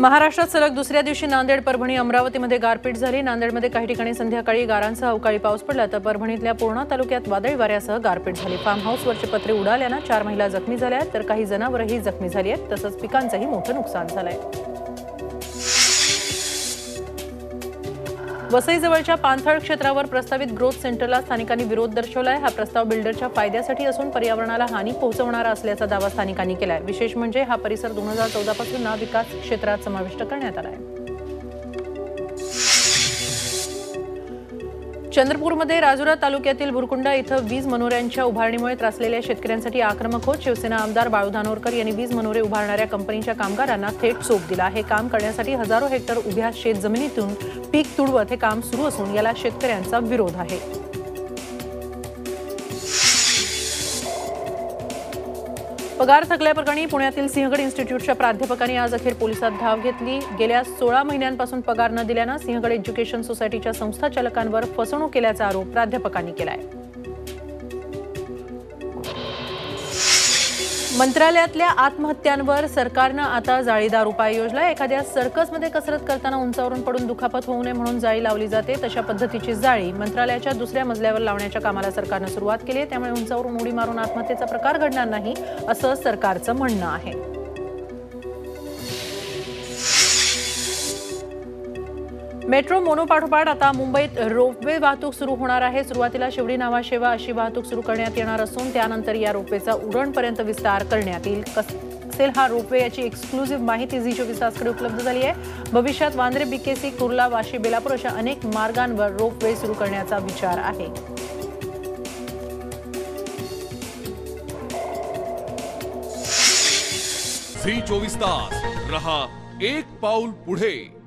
महाराष्ट्रात सलग दुसऱ्या दिवशी नांदेड परभणी अमरावतीमध्ये गारपीट झाली. नांदेडमध्ये काही ठिकाणी संध्याकाळी गारांसह अवकाळी पाऊस पडला तर परभणीतल्या पूर्णा तालुक्यात वादळी वाऱ्यासह गारपीट झाली. फार्म हाऊसवरचे पत्रे उडाल्यानं चार महिला जखमी झाल्या आहेत तर काही जनावरही जखमी झाली आहेत. तसंच पिकांचंही मोठं नुकसान झालं आहे वसईजवळच्या पानथळ क्षेत्रावर प्रस्तावित ग्रोथ सेंटरला स्थानिकांनी विरोध दर्शवलाय. हा प्रस्ताव बिल्डरच्या फायद्यासाठी असून पर्यावरणाला हानी पोहोचवणारा असल्याचा दावा स्थानिकांनी केलाय. विशेष म्हणजे हा परिसर दोन हजार चौदा पासून ना विकास क्षेत्रात समाविष्ट करण्यात आलाय. चंद्रपूरमध्ये राजुरा तालुक्यातील भुरकुंडा इथं वीज मनोऱ्यांच्या उभारणीमुळे त्रासलेल्या शेतकऱ्यांसाठी आक्रमक होत शिवसेना आमदार बाळू धानोरकर यांनी वीज मनोरे उभारणाऱ्या कंपनीच्या कामगारांना थेट चोप दिला. हे काम करण्यासाठी हजारो हेक्टर उभ्या शेत जमिनीतून पीक तुडवत हे काम सुरू असून याला शेतकऱ्यांचा विरोध आहे. पगार थकल्याप्रकरणी पुण्यातील सिंहगड इन्स्टिट्यूटच्या प्राध्यापकांनी आज अखेर पोलिसात धाव घेतली. गेल्या सोळा महिन्यांपासून पगार न दिल्यानं सिंहगड एज्युकेशन सोसायटीच्या संस्थाचालकांवर फसवणूक केल्याचा आरोप प्राध्यापकांनी केला आहे मंत्रालयातल्या आत्महत्यांवर सरकारनं आता जाळीदार उपाय योजला. एखाद्या सर्कसमध्ये कसरत करताना उंचावरून पडून दुखापत होऊ नये म्हणून जाळी लावली जाते. तशा पद्धतीची जाळी मंत्रालयाच्या दुसऱ्या मजल्यावर लावण्याच्या कामाला सरकारनं सुरुवात केली आहे. त्यामुळे उंचावरून उडी मारून आत्महत्येचा प्रकार घडणार नाही असं सरकारचं म्हणणं आहे. मेट्रो मोनोपाठोपाठ आता मुंबईत रोपवे वाहतूक सुरू होणार आहे. सुरुवातीला शिवडी नावा सेवा अशी वाहतूक सुरू करण्यात येणार असून त्यानंतर या रोपवेचा उडणपर्यंत विस्तार करण्यात येईल. कस असेल हा रोपवे याची एक्सक्लुझिव्ह माहिती झी चोवीस तासकडे उपलब्ध झाली आहे. भविष्यात वांद्रे बीकेसी कुर्ला वाशी बेलापूर अशा अनेक मार्गांवर रोपवे सुरू करण्याचा विचार आहे. झी चोवीस तास रहा एक पाऊल पुढे.